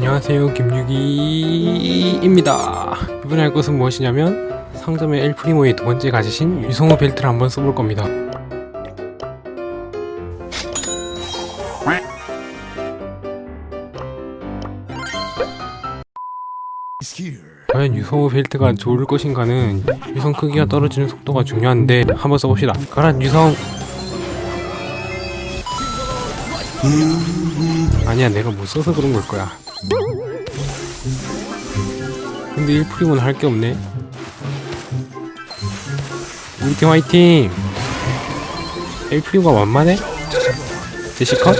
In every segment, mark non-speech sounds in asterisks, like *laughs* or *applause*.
안녕하세요 김유기입니다. 이번에 할 것은 무엇이냐면 상점의 엘프리모의 두 번째 가지신 유성우 벨트를 한번 써볼 겁니다. 과연 유성우 벨트가 좋을 것인가는 유성 크기가 떨어지는 속도가 중요한데 한번 써봅시다. 가라 유성! 아니야 내가 못 써서 그런 걸 거야 근데 1프리모는 할게 없네 우리 팀 화이팅 1프리모가 완만해? 제시컷?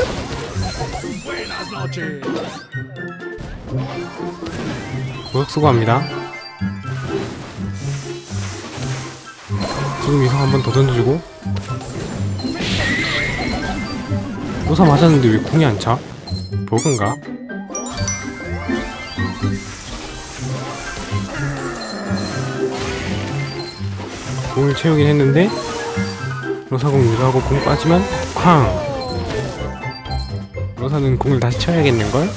고역 수고합니다 지금 이성 한번 더 던져주고 노사 맞았는데 왜 궁이 안 차? 버그인가? 공을 채우긴 했는데 로사공 유도하고 공 빠지면 쾅! 로사는 공을 다시 쳐야겠는걸?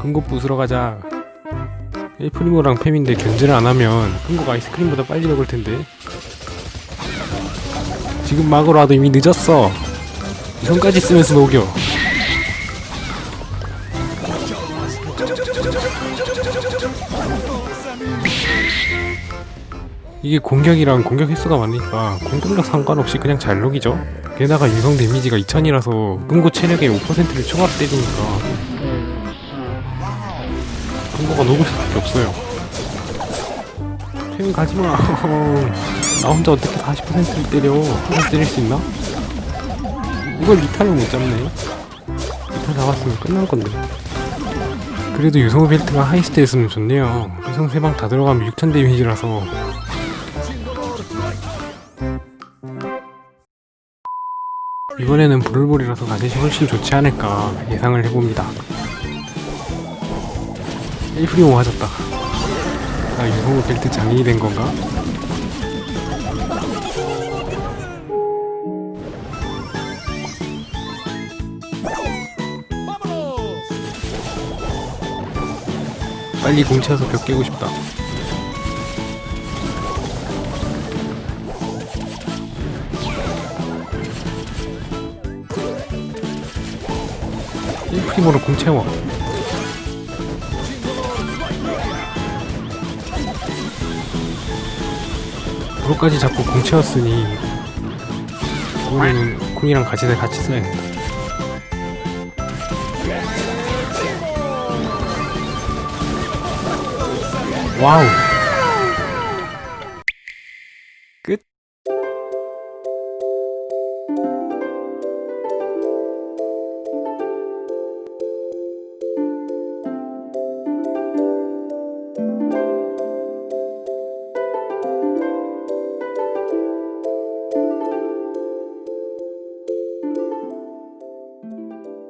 금고 부수러 가자 엘프리모랑 팸인데 견제를 안 하면 금고가 아이스크림보다 빨리 녹을 텐데 지금 막으로 도 이미 늦었어. 이성까지 쓰면서 녹여. 이게 공격이랑 공격 횟수가 많으니까 공격력 상관없이 그냥 잘 녹이죠. 게다가 유성 데미지가 2000이라서 금고 체력의 5%를 추가로 때리니까 금고가 녹을 수밖에 없어요. *laughs* 태민 가지마 *laughs* 나 혼자 어떻게 40%를 때려? 혼자 때릴 수 있나? 이걸 리타를 못 잡네. 리타 잡았으면 끝난 건데. 그래도 유성우 벨트가 하이스트였으면 좋네요. 유성 3방 다 들어가면 6000 데미지라서. 이번에는 브룰볼이라서 가젯이 훨씬 좋지 않을까 예상을 해봅니다. 1프리모 맞았다. 나 유성우 벨트 장인이 된 건가? 빨리 공채워서 벽 깨고 싶다. 일프리모로 공 채워. 브로까지 잡고 공 채웠으니 이번에는 콩이랑 같이 같이 써야겠다. 와